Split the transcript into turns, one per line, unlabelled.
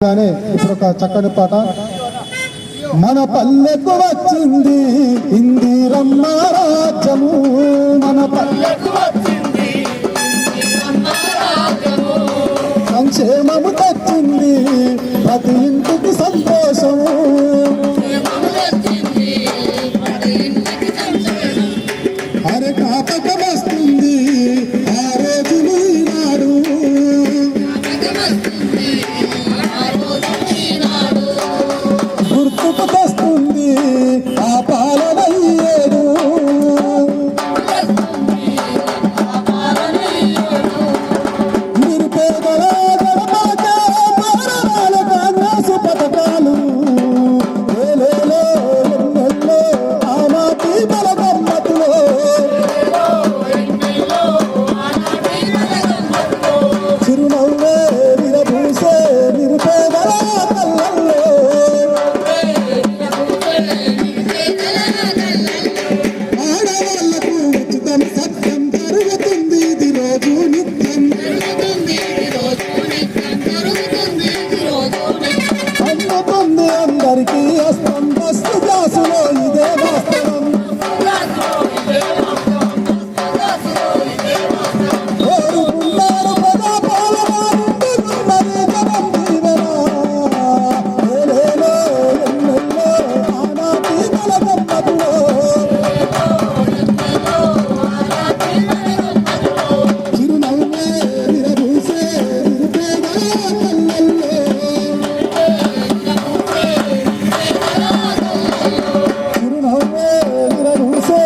ఇప్పుడు ఒక చక్కని పాట. మన పల్లెకు వచ్చింది ఇందిరమ్మ రాజ్యము మన పల్లెకు సంక్షేమము తెచ్చింది ప్రతి ఇంటికి సంతోషము. అరే కాపకమ